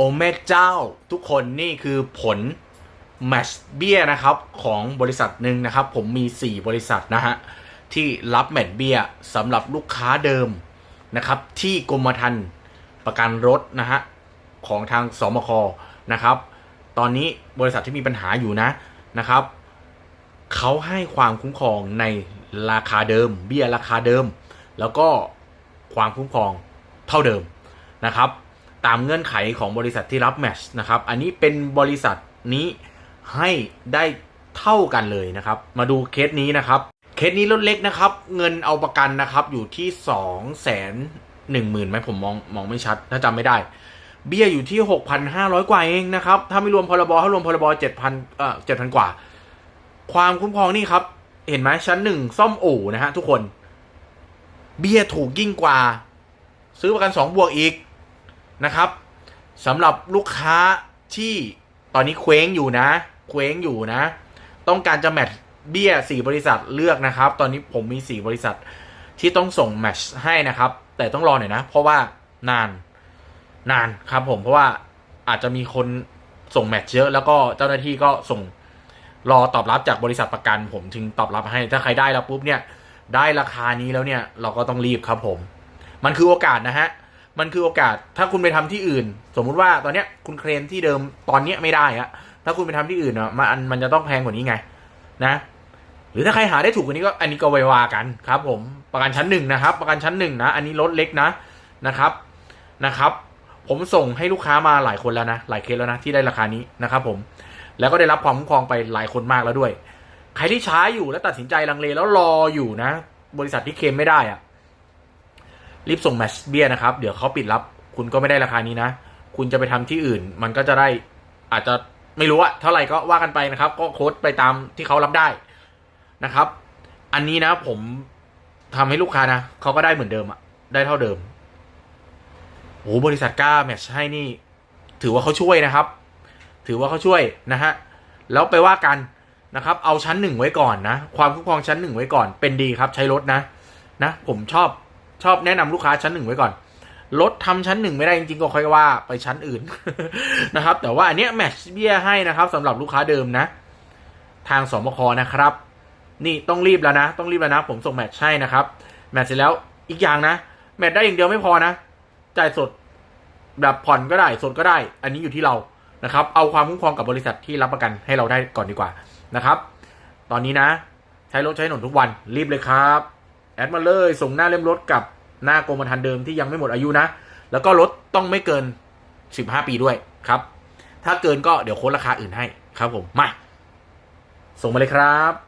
โอแม่เจ้าทุกคนนี่คือผลแมชเบียนะครับ ของบริษัทหนึ่งนะครับ ผมมี 4 บริษัทนะฮะ ที่รับแมชเบียสำหรับลูกค้าเดิมนะครับ ที่กรมธรรม์ประกันรถนะฮะ ของทางสมคนะครับ ตอนนี้บริษัทที่มีปัญหาอยู่นะนะครับเขาให้ความคุ้มครองในราคาเดิม เบี้ยราคาเดิม แล้วก็ความคุ้มครองเท่าเดิมนะครับ ตามเงื่อนไขของบริษัทที่รับแมชนะครับ อันนี้เป็นบริษัทนี้ให้ได้เท่ากันเลยนะครับ มาดูเคสนี้นะครับ เคสนี้รถเล็กนะครับ เงินเอาประกันนะครับอยู่ที่สองแสนหนึ่งหมื่นไหมผมมองมองไม่ชัด ถ้าจำไม่ได้ เบี้ยอยู่ที่หกพันห้าร้อยกว่าเองนะครับ ถ้าไม่รวมพรบถ้ารวมพรบเจ็ดพันเอ่อเจ็ดพันกว่า ความคุ้มครองนี่ครับ เห็นไหมชั้นหนึ่งซ่อมอู่นะฮะทุกคน เบี้ยถูกยิ่งกว่า ซื้อประกันสองบวกอีก นะครับสำหรับลูกค้าที่ตอนนี้เคว้งอยู่นะ เคว้งอยู่นะ ต้องการจะแมทเบี้ยสี่บริษัทเลือกนะครับ ตอนนี้ผมมีสี่บริษัทที่ต้องส่งแมทช์ให้นะครับ แต่ต้องรอหน่อยนะ เพราะว่านานนานครับผมเพราะว่าอาจจะมีคนส่งแมทช์เยอะแล้วก็เจ้าหน้าที่ก็ส่งรอตอบรับจากบริษัทประกันผมถึงตอบรับให้ ถ้าใครได้แล้วปุ๊บเนี่ย ได้ราคานี้แล้วเนี่ย เราก็ต้องรีบครับผม มันคือโอกาสนะฮะ มันคือโอกาสถ้าคุณไปทำที่อื่น สมมุติว่าตอนเนี้ยคุณเคลมที่เดิมตอนเนี้ยไม่ได้อะถ้าคุณไปทำที่อื่นอะมันมันจะต้องแพงกว่านี้ไง นะ หรือถ้าใครหาได้ถูกกว่านี้ก็อันนี้ก็ไว้วากันครับ ผมประกันชั้นหนึ่งนะครับ ประกันชั้นหนึ่งนะ อันนี้รถเล็กนะนะครับนะครับ ผมส่งให้ลูกค้ามาหลายคนแล้วนะหลายเคสแล้วนะที่ได้ราคานี้นะครับ ผม แล้วก็ได้รับความคุ้มครองไปหลายคนมากแล้วด้วย ใครที่ช้าอยู่แล้วตัดสินใจลังเลแล้วรออยู่นะ บริษัทที่เคลมไม่ได้อะ รีบส่งแมชเบียนะครับ เดี๋ยวเขาปิดรับ คุณก็ไม่ได้ราคานี้นะ คุณจะไปทำที่อื่น มันก็จะได้อาจจะไม่รู้อะเท่าไหร่ก็ว่ากันไปนะครับ ก็โค้ดไปตามที่เขารับได้นะครับ อันนี้นะผมทำให้ลูกค้านะเขาก็ได้เหมือนเดิมอะได้เท่าเดิมโอ้บริษัทกล้าแมชให้นี่ ถือว่าเขาช่วยนะครับ ถือว่าเขาช่วยนะฮะแล้วไปว่ากันนะครับ เอาชั้นหนึ่งไว้ก่อนนะ ความคุ้มครองชั้นหนึ่งไว้ก่อนเป็นดีครับ ใช้รถนะ นะ ผมชอบ ชอบแนะนำลูกค้าชั้นหนึ่งไว้ก่อนรถทำชั้นหนึ่งไม่ได้จริงๆก็ค่อยว่าไปชั้นอื่นนะครับ แต่ว่าอันเนี้ยแมชเบี้ยให้นะครับสำหรับลูกค้าเดิมนะ ทางสมคนะครับ นี่ต้องรีบแล้วนะ ต้องรีบแล้วนะ ผมส่งแมชให้นะครับ แมชเสร็จแล้วอีกอย่างนะ แมชได้อย่างเดียวไม่พอนะ จ่ายสดแบบผ่อนก็ได้สดก็ได้ อันนี้อยู่ที่เรานะครับ เอาความคุ้มครองกับบริษัทที่รับประกันให้เราได้ก่อนดีกว่านะครับ ตอนนี้นะ ใช้รถใช้ถนนทุกวันรีบเลยครับ แอดมาเลยส่งหน้าเล่มรถกับหน้ากรมธรรม์เดิมที่ยังไม่หมดอายุนะ แล้วก็รถต้องไม่เกิน 15 ปีด้วยครับ ถ้าเกินก็เดี๋ยวโค้ดราคาอื่นให้ครับผมมาส่งมาเลยครับ